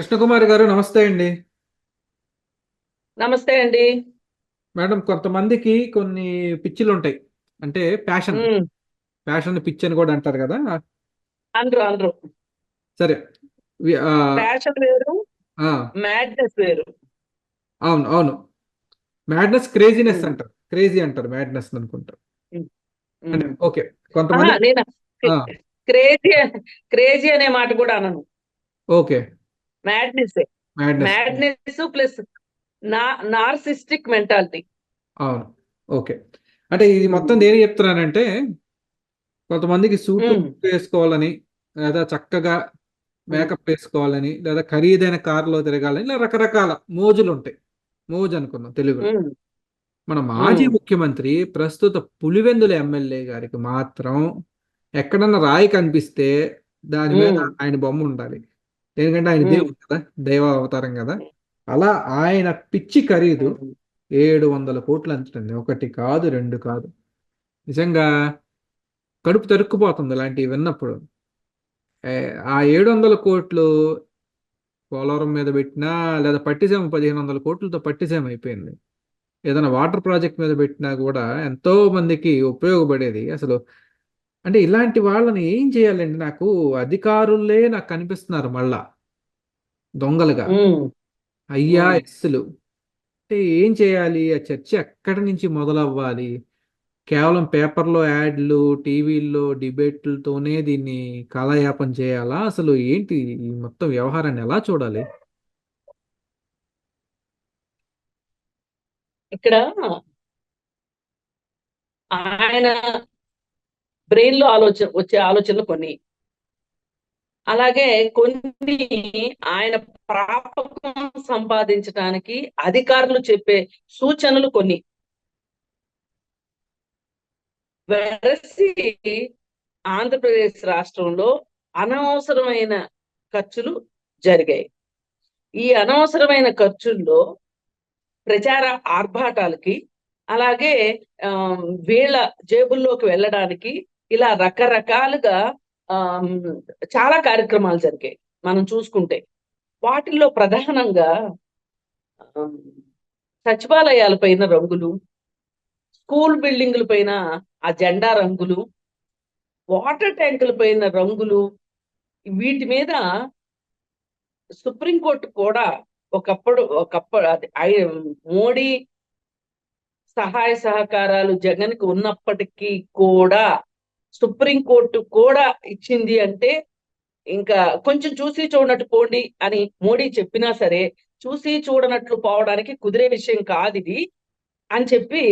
కృష్ణకుమారి గారు నమస్తే అండి. నమస్తే అండి. మేడం కొంతమందికి కొన్ని పిచ్చిలు ఉంటాయి. అంటే ప్యాషన్. ప్యాషన్ పిచ్చి అని కూడా అంటారు కదా. అందరూ అందరూ. సరే. ప్యాషన్ వేరు మ్యాడ్నెస్ వేరు. అవును అవును. Madness craziness. అంటారు. క్రేజీ అంటారు మ్యాడ్నెస్ అనుకుంటారు. ఓకే. కొంతమంది క్రేజీ క్రేజీ అనే మాట కూడా అనను. Okay. Madness madness plus narcissistic mentality అవును. ఓకే అంటే ఇది మొత్తం దేని చెప్తున్నానంటే కొంతమందికి సూట్. వేసుకోవాలని లేదా చక్కగా మేకప్ వేసుకోవాలని లేదా ఖరీదైన కారులో తిరగాలని ఇలా రకరకాల మోజులు ఉంటాయి. మోజు అనుకున్నాం తెలుగులో. మన మాజీ మ్మ్. ముఖ్యమంత్రి ప్రస్తుత పులివెందుల ఎమ్మెల్యే గారికి మాత్రం ఎక్కడన్నా రాయి కనిపిస్తే దాని మీద. ఆయన బొమ్మ ఉండాలి. ఎందుకంటే ఆయన. దేవుడు కదా దైవ అవతారం కదా. అలా ఆయన పిచ్చి ఖరీదు ఏడు వందల కోట్లు అంచండి ఒకటి కాదు రెండు కాదు. నిజంగా కడుపు తరుక్కుపోతుంది ఇలాంటివి విన్నప్పుడు. ఆ ఏడు వందల కోట్లు పోలవరం మీద పెట్టినా లేదా పట్టిసీమ పదిహేను వందల కోట్లతో పట్టిసీమ అయిపోయింది. ఏదైనా వాటర్ ప్రాజెక్ట్ మీద పెట్టినా కూడా ఎంతో మందికి ఉపయోగపడేది. అసలు అంటే ఇలాంటి వాళ్ళని ఏం చేయాలండి? నాకు అధికారులే నాకు కనిపిస్తున్నారు మళ్ళా. దొంగలుగా. అయ్యా. ఎస్సులు. అంటే ఏం చేయాలి? ఆ చర్చ ఎక్కడి నుంచి మొదలవ్వాలి? కేవలం పేపర్లో యాడ్లు టీవీల్లో డిబేట్లతోనే దీన్ని కాలయాపన చేయాలా? అసలు ఏంటి ఈ మొత్తం వ్యవహారాన్ని ఎలా చూడాలి? ఇక్కడ ఆయన బ్రెయిన్లో ఆలోచన వచ్చే ఆలోచనలు కొన్ని. అలాగే కొన్ని ఆయన ప్రాపకం సంపాదించడానికి అధికారులు చెప్పే సూచనలు కొన్ని. వెరసి ఆంధ్రప్రదేశ్ రాష్ట్రంలో అనవసరమైన ఖర్చులు జరిగాయి. ఈ అనవసరమైన ఖర్చుల్లో ప్రచార ఆర్భాటాలకి అలాగే ఆ, వీళ్ళ జేబుల్లోకి వెళ్ళడానికి ఇలా రకరకాలుగా ఆ, చాలా కార్యక్రమాలు జరిగాయి. మనం చూసుకుంటే వాటిల్లో ప్రధానంగా సచివాలయాల పైన రంగులు స్కూల్ బిల్డింగుల పైన ఆ జెండా రంగులు వాటర్ ట్యాంకుల పైన రంగులు వీటి మీద సుప్రీంకోర్టు కూడా ఒకప్పుడు ఒకప్పుడు అది మోడీ సహాయ సహకారాలు జగన్కి ఉన్నప్పటికీ కూడా సుప్రీంకోర్టు కూడా ఇచ్చింది అంటే ఇంకా కొంచెం చూసి చూడనట్టు పోండి అని మోడీ చెప్పినా సరే చూసి చూడనట్లు పోవడానికి కుదిరే విషయం కాదు ఇది అని చెప్పి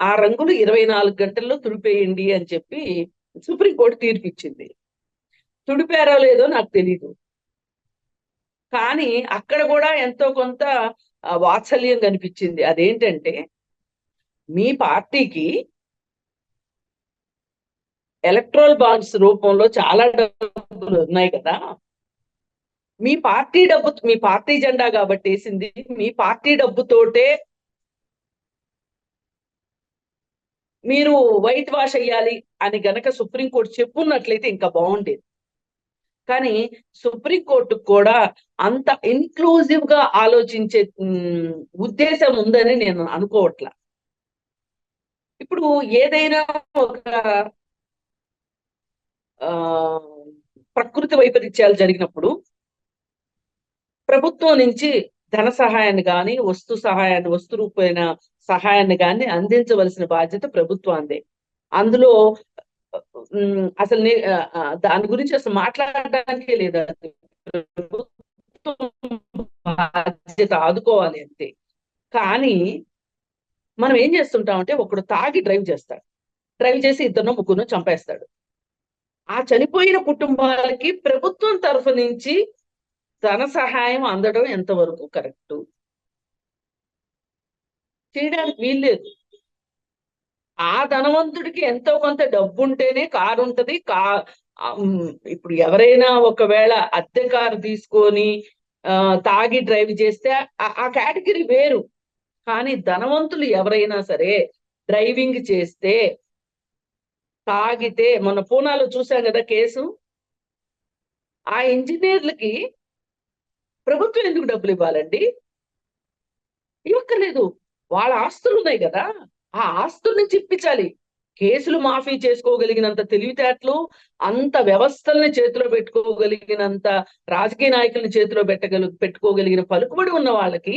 ఆ రంగులు ఇరవై నాలుగు గంటల్లో తుడిపేయండి అని చెప్పి సుప్రీంకోర్టు తీర్పు ఇచ్చింది తుడిపారో లేదో నాకు తెలీదు. కానీ అక్కడ కూడా ఎంతో కొంత వాత్సల్యం కనిపించింది. అదేంటంటే మీ పార్టీకి ఎలక్ట్రల్ బాండ్స్ రూపంలో చాలా డబ్బులు ఉన్నాయి కదా. మీ పార్టీ డబ్బు మీ పార్టీ జెండా కాబట్టి వేసింది. మీ పార్టీ డబ్బుతోటే మీరు వైట్ వాష్ అయ్యాలి అని గనక సుప్రీంకోర్టు చెప్పున్నట్లయితే ఇంకా బాగుండేది. కానీ సుప్రీంకోర్టు కూడా అంత ఇన్క్లూజివ్గా ఆలోచించే ఉద్దేశం ఉందని నేను అనుకోవట్లా. ఇప్పుడు ఏదైనా ఒక ప్రకృతి వైపరీత్యాలు జరిగినప్పుడు ప్రభుత్వం నుంచి ధన సహాయాన్ని కానీ వస్తు సహాయాన్ని వస్తు రూపమైన సహాయాన్ని కానీ అందించవలసిన బాధ్యత ప్రభుత్వాందే అందులో అసలు దాని గురించి అసలు మాట్లాడడానికే లేదు బాధ్యత ఆదుకోవాలి అంతే. కానీ మనం ఏం చేస్తుంటామంటే ఒకడు తాగి డ్రైవ్ చేస్తాడు. డ్రైవ్ చేసి ఇద్దరు ముగ్గురు చంపేస్తాడు. ఆ చనిపోయిన కుటుంబాలకి ప్రభుత్వం తరఫు నుంచి ధన సహాయం అందడం ఎంతవరకు కరెక్ట్? చేయడానికి వీల్లేదు. ఆ ధనవంతుడికి ఎంతో కొంత డబ్బు ఉంటేనే కారు ఉంటది. కా ఇప్పుడు ఎవరైనా ఒకవేళ అద్దె కారు తీసుకొని తాగి డ్రైవ్ చేస్తే ఆ- ఆ కేటగిరీ వేరు. కానీ ధనవంతులు ఎవరైనా సరే డ్రైవింగ్ చేస్తే తాగితే మన పూనాలో చూసాం కదా కేసు. ఆ ఇంజనీర్లకి ప్రభుత్వం ఎందుకు డబ్బులు ఇవ్వాలండి? ఇవ్వక్కర్లేదు. వాళ్ళ ఆస్తులు ఉన్నాయి కదా. ఆ ఆస్తుల నుంచి ఇప్పించాలి. కేసులు మాఫీ చేసుకోగలిగినంత తెలివితేటలు అంత వ్యవస్థల్ని చేతిలో పెట్టుకోగలిగినంత రాజకీయ నాయకుల్ని చేతిలో పెట్టగలి పెట్టుకోగలిగిన పలుకుబడి ఉన్న వాళ్ళకి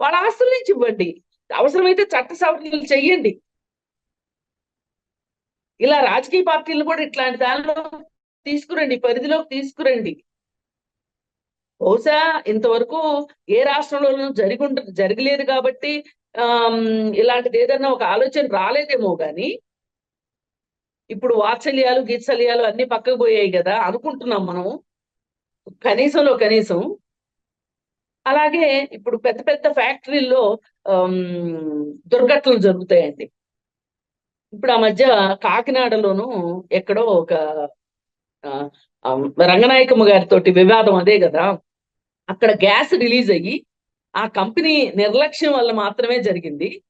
వాళ్ళ ఆస్తుల నుంచి ఇవ్వండి. అవసరమైతే చట్ట సవరణలు చెయ్యండి. ఇలా రాజకీయ పార్టీలు కూడా ఇట్లాంటి దానిలో తీసుకురండి పరిధిలోకి తీసుకురండి. బహుశా ఇంతవరకు ఏ రాష్ట్రంలోనూ జరిగి జరగలేదు కాబట్టి ఆ ఇలాంటిది ఏదన్నా ఒక ఆలోచన రాలేదేమో గాని ఇప్పుడు వాత్సల్యాలు గీత్సల్యాలు అన్ని పక్కకు పోయాయి కదా అనుకుంటున్నాం మనం కనీసంలో కనీసం. అలాగే ఇప్పుడు పెద్ద పెద్ద ఫ్యాక్టరీల్లో దుర్ఘటనలు జరుగుతాయండి. ఇప్పుడు ఆ మధ్య కాకినాడలోను ఎక్కడో ఒక రంగనాయకమ్మ గారితో వివాదం అదే కదా. అక్కడ గ్యాస్ రిలీజ్ అయ్యి ఆ కంపెనీ నిర్లక్ష్యం వల్ల మాత్రమే జరిగింది.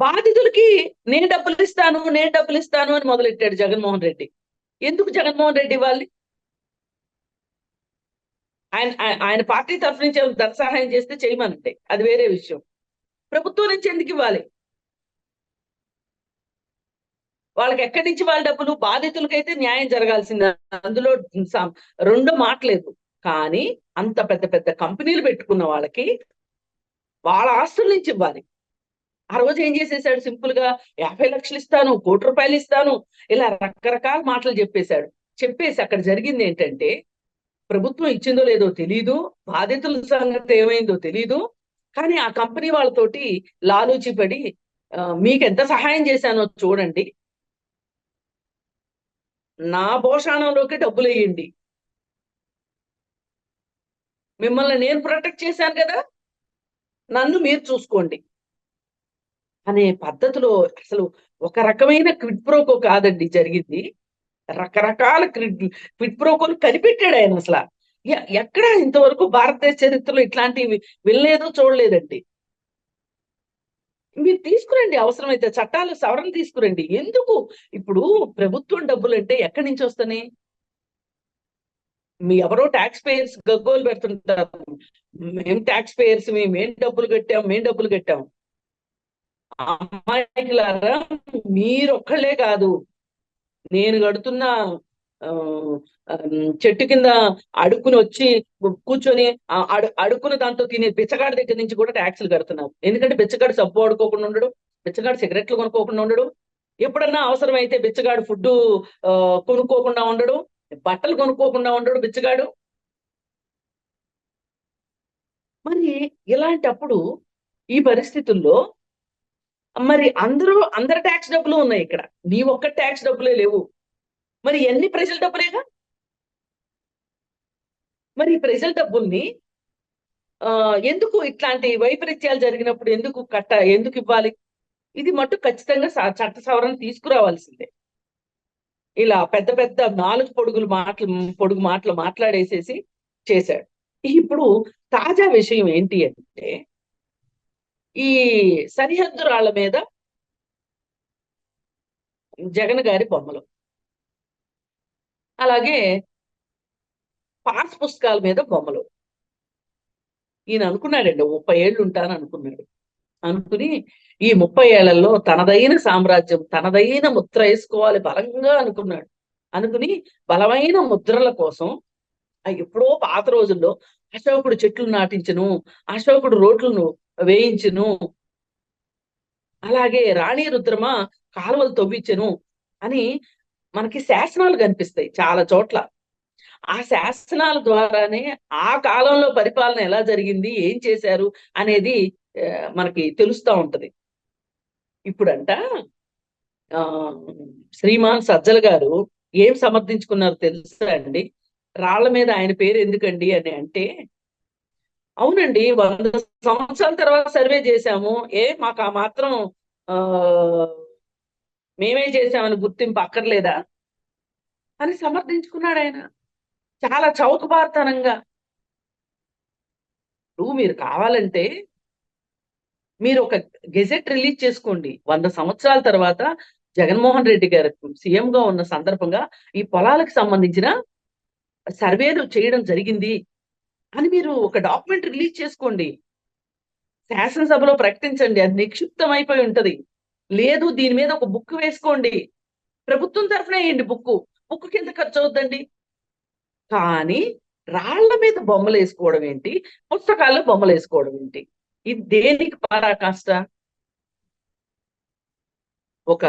బాధితులకి నేను డబ్బులు ఇస్తాను నేను డబ్బులు ఇస్తాను అని మొదలెట్టాడు జగన్మోహన్ రెడ్డి. ఎందుకు జగన్మోహన్ రెడ్డి ఇవ్వాలి? ఆయన ఆయన- పార్టీ తరఫు నుంచి ధన సహాయం చేస్తే చేయమనంటే అది వేరే విషయం. ప్రభుత్వం నుంచి ఎందుకు ఇవ్వాలి? వాళ్ళకి ఎక్కడి నుంచి వాళ్ళ డబ్బులు? బాధితులకైతే న్యాయం జరగాల్సిందే. అందులో రెండు రెండో మాటలేదు. కానీ అంత పెద్ద పెద్ద కంపెనీలు పెట్టుకున్న వాళ్ళకి వాళ్ళ ఆస్తుల నుంచి ఇవ్వాలి. ఆ రోజు ఏం చేసేసాడు? సింపుల్గా యాభై లక్షలు ఇస్తాను కోటి రూపాయలు ఇస్తాను ఇలా రకరకాల మాటలు చెప్పేశాడు. చెప్పేసి అక్కడ జరిగింది ఏంటంటే ప్రభుత్వం ఇచ్చిందో లేదో తెలీదు బాధితుల సంగతి ఏమైందో తెలీదు కానీ ఆ కంపెనీ వాళ్ళతోటి లాలూచి పడి మీకు ఎంత సహాయం చేశానో చూడండి నా భోషాణంలోకి డబ్బులు వేయండి మిమ్మల్ని నేను ప్రొటెక్ట్ చేశాను కదా నన్ను మీరు చూసుకోండి. అనే పద్ధతిలో అసలు ఒక రకమైన క్విడ్ ప్రోకో కాదండి జరిగింది. రకరకాల క్విడ్ క్విడ్ ప్రోకోలు కనిపెట్టాడు ఆయన అసలు. ఎక్కడ ఇంతవరకు భారతదేశ చరిత్రలో ఇట్లాంటివి వినలేదు చూడలేదండి. మీరు తీసుకురండి అవసరమైతే చట్టాలు సవరణ తీసుకురండి. ఎందుకు? ఇప్పుడు ప్రభుత్వం డబ్బులు అంటే ఎక్కడి నుంచి వస్తాయి మీ ఎవరో ట్యాక్స్ పేయర్స్ గగ్గోలు పెడుతుంటారు. మేము ట్యాక్స్ పేయర్స్ మేమేం డబ్బులు కట్టాం మేం డబ్బులు కట్టాం. అమ్మాయిలారా మీరు ఒక్కళ్ళే కాదు. నేను కడుతున్న ఆ, చెట్టు కింద అడుక్కుని వచ్చి కూర్చొని అడుక్కున్న దాంతో తినే బిచ్చగాడి దగ్గర నుంచి కూడా ట్యాక్సులు కడుతున్నారు. ఎందుకంటే బిచ్చగాడు సబ్బు వాడుకోకుండా ఉండడు బిచ్చగాడు సిగరెట్లు కొనుక్కోకుండా ఉండడు. ఎప్పుడన్నా అవసరమైతే బిచ్చగాడు ఫుడ్ కొనుక్కోకుండా ఉండడు బట్టలు కొనుక్కోకుండా ఉండడు బిచ్చగాడు మరి ఇలాంటప్పుడు ఈ పరిస్థితుల్లో మరి అందరూ అందరి ట్యాక్స్ డబ్బులు ఉన్నాయి ఇక్కడ. నీ ఒక్క ట్యాక్స్ డబ్బులే లేవు. మరి ఎన్ని ప్రజల డబ్బులేగా? మరి ప్రజల డబ్బుల్ని ఆ ఎందుకు ఇట్లాంటి వైపరీత్యాలు జరిగినప్పుడు ఎందుకు కట్ట ఎందుకు ఇవ్వాలి? ఇది మట్టు ఖచ్చితంగా చట్ట సవరణ తీసుకురావాల్సిందే. ఇలా పెద్ద పెద్ద నాలుగు పొడుగులు మాటలు పొడుగు మాటలు మాట్లాడేసేసి చేశాడు. ఇప్పుడు తాజా విషయం ఏంటి అంటే ఈ సరిహద్దు రాళ్ళ మీద జగన్ గారి బొమ్మలు. అలాగే పాస్ పుస్తకాల మీద బొమ్మలు. ఈయన అనుకున్నాడండి ముప్పై ఏళ్ళు ఉంటాను అనుకున్నాడు. అనుకుని ఈ ముప్పై ఏళ్ళలో తనదైన సామ్రాజ్యం తనదైన ముద్ర వేసుకోవాలి బలంగా అనుకున్నాడు. అనుకుని బలమైన ముద్రల కోసం ఎప్పుడో పాత రోజుల్లో అశోకుడు చెట్లు నాటించును అశోకుడు రోడ్లను వేయించును అలాగే రాణి రుద్రమ కాలువలు తవ్వించను అని మనకి శాసనాలు కనిపిస్తాయి చాలా చోట్ల. ఆ శాసనాల ద్వారానే ఆ కాలంలో పరిపాలన ఎలా జరిగింది ఏం చేశారు అనేది మనకి తెలుస్తా ఉంటది. ఇప్పుడంట ఆ శ్రీమాన్ సజ్జల గారు ఏం సమర్థించుకున్నారు తెలుసా అండి? రాళ్ళ మీద ఆయన పేరు ఎందుకండి అని అంటే అవునండి వంద సంవత్సరాల తర్వాత సర్వే చేశాము. ఏ మాకు ఆ మాత్రం ఆ మేమే చేశామని గుర్తింపు అక్కర్లేదా? అని సమర్థించుకున్నాడు ఆయన. చాలా చౌకబార్తనంగా. ఇప్పుడు మీరు కావాలంటే మీరు ఒక గెజెట్ రిలీజ్ చేసుకోండి. వంద సంవత్సరాల తర్వాత జగన్మోహన్ రెడ్డి గారు సీఎం గా ఉన్న సందర్భంగా ఈ పొలాలకు సంబంధించిన సర్వేలు చేయడం జరిగింది అని మీరు ఒక డాక్యుమెంట్ రిలీజ్ చేసుకోండి. శాసనసభలో ప్రకటించండి. అది నిక్షిప్తం అయిపోయి ఉంటది. లేదు దీని మీద ఒక బుక్ వేసుకోండి. ప్రభుత్వం తరఫున వేయండి బుక్ బుక్ కింద ఖర్చు అవుద్దండి. కానీ రాళ్ళ మీద బొమ్మలు వేసుకోవడం ఏంటి? పుస్తకాల్లో బొమ్మలు వేసుకోవడం ఏంటి? ఇది దేనికి పరాకాష్ట ఒక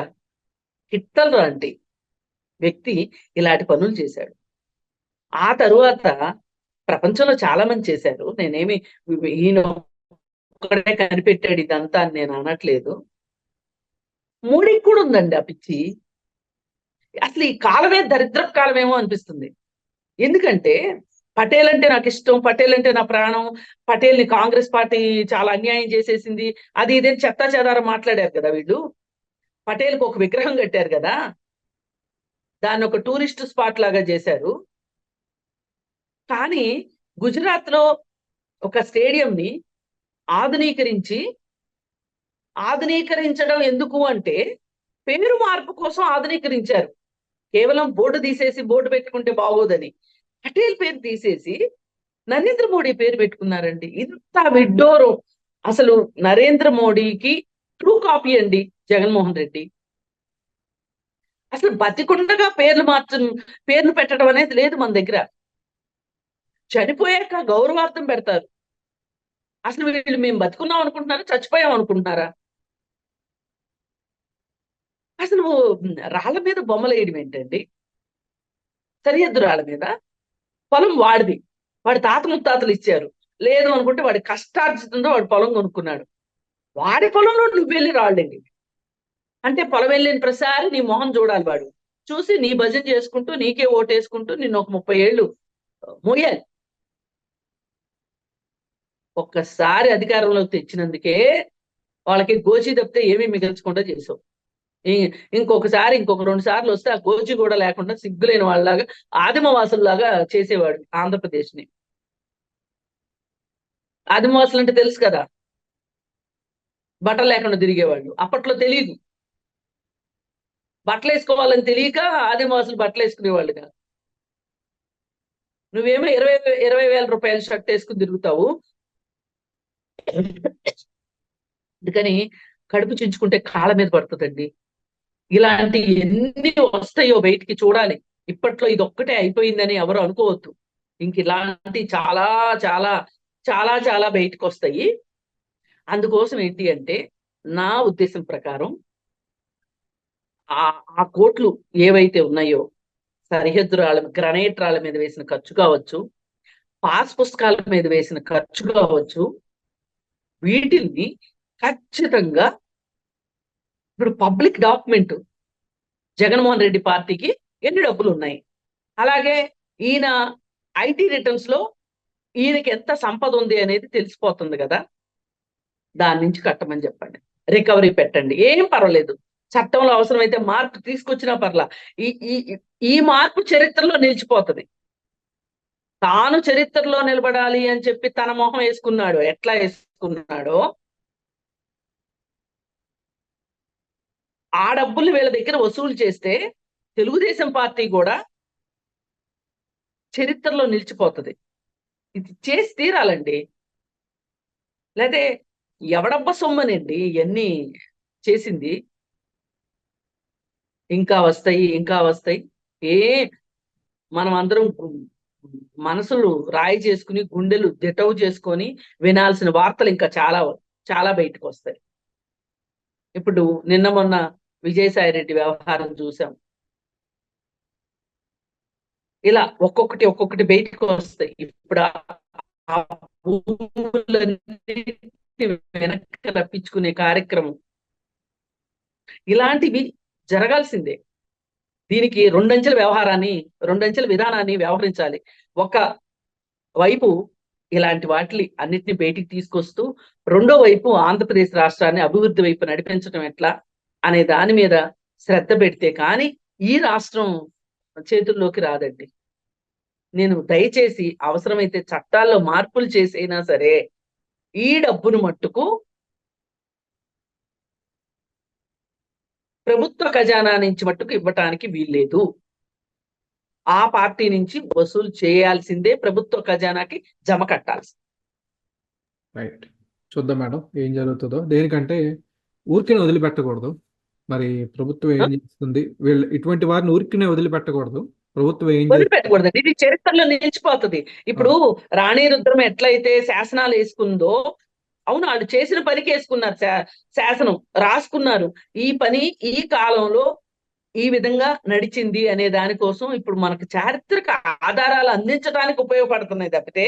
హిట్లర్ లాంటి వ్యక్తి ఇలాంటి పనులు చేశాడు. ఆ తరువాత ప్రపంచంలో చాలా మంది చేశారు. నేనేమి ఈయన ఒక్కడే కనిపెట్టాడు ఇదంతా అని నేను అనట్లేదు. మూడికి కూడా ఉందండి ఆ పిచ్చి. అసలు ఈ కాలమే దరిద్రపు కాలమేమో అనిపిస్తుంది. ఎందుకంటే పటేల్ అంటే నాకు ఇష్టం పటేల్ అంటే నా ప్రాణం పటేల్ని కాంగ్రెస్ పార్టీ చాలా అన్యాయం చేసేసింది అది ఇదే చెత్తా చెదారం మాట్లాడారు కదా వీళ్ళు. పటేల్కి ఒక విగ్రహం కట్టారు కదా దాన్ని ఒక టూరిస్ట్ స్పాట్ లాగా చేశారు. కానీ గుజరాత్లో ఒక స్టేడియం ని ఆధునీకరించి ఆధునీకరించడం ఎందుకు అంటే పేరు మార్పు కోసం ఆధునీకరించారు. కేవలం బోర్డు తీసేసి బోర్డు పెట్టుకుంటే బాగోదని. పటేల్ పేరు తీసేసి నరేంద్ర మోడీ పేరు పెట్టుకున్నారండి. ఇంత విడ్డోరం. అసలు నరేంద్ర మోడీకి ట్రూ కాపీ అండి జగన్మోహన్ రెడ్డి. అసలు బతికుండగా పేర్లు మార్చం పేర్లు పెట్టడం అనేది లేదు మన దగ్గర. చనిపోయాక గౌరవార్థం పెడతారు. అసలు వీళ్ళు మేము బతుకున్నాం అనుకుంటున్నారా చచ్చిపోయాం అనుకుంటున్నారా? అసలు రాళ్ళ మీద బొమ్మలు వేయడం ఏంటండి? సరిహద్దు రాళ్ళ మీద? పొలం వాడిది. వాడి తాత ముత్తాతలు ఇచ్చారు. లేదు అనుకుంటే వాడి కష్టార్జితంతో వాడు పొలం కొనుక్కున్నాడు. వాడి పొలంలో నువ్వు వెళ్ళి రాళ్ళండి. అంటే పొలం వెళ్ళిన ప్రసారి నీ మొహం చూడాలి వాడు. చూసి నీ భజన చేసుకుంటూ నీకే ఓటేసుకుంటూ నిన్ను ఒక ముప్పై ఏళ్ళు మోయాలి. ఒక్కసారి అధికారంలోకి తెచ్చినందుకే వాళ్ళకి గోచి తప్పితే ఏమీ మిగల్చకుండా చేసావు. ఇంకొకసారి ఇంకొక రెండు సార్లు వస్తే ఆ గోచి కూడా లేకుండా సిగ్గులేని వాళ్ళలాగా ఆదిమవాసుల్లాగా చేసేవాడు ఆంధ్రప్రదేశ్ని ఆదిమవాసులు అంటే తెలుసు కదా? బట్టలు లేకుండా తిరిగేవాళ్ళు. అప్పట్లో తెలియదు బట్టలు వేసుకోవాలని తెలియక ఆదివాసులు బట్టలు వేసుకునేవాళ్ళు కాదు నువ్వేమో ఇరవై ఇరవై వేల రూపాయల షర్ట్ వేసుకుని తిరుగుతావు. అందుకని కడుపు చించుకుంటే కాళ్ళ మీద పడుతుందండి. ఇలాంటి ఎన్ని వస్తాయో బయటికి చూడాలి. ఇప్పట్లో ఇది ఒక్కటే అయిపోయిందని ఎవరు అనుకోవద్దు. ఇంక ఇలాంటి చాలా చాలా చాలా చాలా బయటకు వస్తాయి అందుకోసం ఏంటి అంటే నా ఉద్దేశం ప్రకారం ఆ ఆ కోట్లు ఏవైతే ఉన్నాయో సరిహద్దు రాళ్ళ గ్రనైట్ రాళ్ళ మీద వేసిన ఖర్చు కావచ్చు పాస్ పుస్తకాల మీద వేసిన ఖర్చు కావచ్చు వీటిల్ని ఖచ్చితంగా ఇప్పుడు పబ్లిక్ డాక్యుమెంట్ జగన్మోహన్ రెడ్డి పార్టీకి ఎన్ని డబ్బులు ఉన్నాయి? అలాగే ఈయన ఐటీ రిటర్న్స్లో ఈయనకి ఎంత సంపద ఉంది అనేది తెలిసిపోతుంది కదా? దాని నుంచి కట్టమని చెప్పండి. రికవరీ పెట్టండి. ఏం పర్వాలేదు. చట్టంలో అవసరమైతే మార్పు తీసుకొచ్చినా పర్లా. ఈ ఈ ఈ మార్పు చరిత్రలో నిలిచిపోతుంది. తాను చరిత్రలో నిలబడాలి అని చెప్పి తన మొహం వేసుకున్నాడు. ఎట్లా వేసుకున్నాడో ఆ డబ్బులు వీళ్ళ దగ్గర వసూలు చేస్తే తెలుగుదేశం పార్టీ కూడా చరిత్రలో నిలిచిపోతుంది. ఇది చేసి తీరాలండి. లేదే ఎవడబ్బ సొమ్మనండి ఇవన్నీ చేసింది? ఇంకా వస్తాయి ఇంకా వస్తాయి. ఏ మనం అందరం మనసులు రాయి చేసుకుని గుండెలు దిటవు చేసుకొని వినాల్సిన వార్తలు ఇంకా చాలా చాలా బయటకు వస్తాయి. ఇప్పుడు నిన్న మొన్న విజయసాయి రెడ్డి వ్యవహారం చూసాం. ఇలా ఒక్కొక్కటి ఒక్కొక్కటి బయటకు వస్తాయి. ఇప్పుడు ఆ- వెనక్కి రప్పించుకునే కార్యక్రమం. ఇలాంటివి జరగాల్సిందే. దీనికి రెండంచెల వ్యవహారాన్ని రెండంచెల విధానాన్ని వ్యవహరించాలి. ఒక వైపు ఇలాంటి వాటిని అన్నిటిని బయటికి తీసుకొస్తూ రెండో వైపు ఆంధ్రప్రదేశ్ రాష్ట్రాన్ని అభివృద్ధి వైపు నడిపించడం ఎట్లా? అనే దాని మీద శ్రద్ధ పెడితే కానీ ఈ రాష్ట్రం చేతుల్లోకి రాదండి. నేను దయచేసి అవసరమైతే చట్టాల్లో మార్పులు చేసైనా సరే ఈ డబ్బును మట్టుకు ప్రభుత్వ ఖజానా నుంచి మట్టుకు ఇవ్వటానికి వీల్లేదు. ఆ పార్టీ నుంచి వసూలు చేయాల్సిందే ప్రభుత్వ ఖజానాకి జమ కట్టాల్సి రైట్. చూద్దాం మేడం ఏం జరుగుతుందో. దేనికంటే ఊరికే వదిలిపెట్టకూడదు. మరి ప్రభుత్వం ఏం చేస్తుంది? వీళ్ళు ఇటువంటి వారిని ఊరికనే వదిలిపెట్టకూడదు. ప్రభుత్వం ఏం చేస్తుంది? వదిలిపెట్టకూడదండి. ఇది చరిత్రలో నిలిచిపోతుంది. ఇప్పుడు రాణి రుద్రం ఎట్లయితే శాసనాలు వేసుకుందో అవును వాళ్ళు చేసిన పనికి వేసుకున్నారు శాసనం రాసుకున్నారు. ఈ పని ఈ కాలంలో ఈ విధంగా నడిచింది అనే దానికోసం ఇప్పుడు మనకు చారిత్రక ఆధారాలు అందించడానికి ఉపయోగపడుతున్నాయి తప్పితే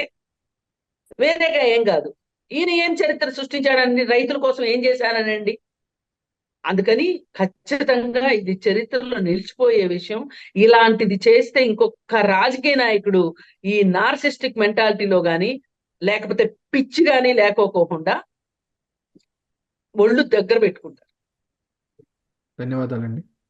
వేరేగా ఏం కాదు. ఈయన ఏం చరిత్ర సృష్టించాడని రైతుల కోసం ఏం చేశారనండి? అందుకని ఖచ్చితంగా ఇది చరిత్రలో నిలిచిపోయే విషయం. ఇలాంటిది చేస్తే ఇంకొక రాజకీయ నాయకుడు ఈ నార్సిస్టిక్ మెంటాలిటీలో గాని లేకపోతే పిచ్చి గాని లేకోకోకుండా ఒళ్ళు దగ్గర పెట్టుకుంటారు. ధన్యవాదాలండి.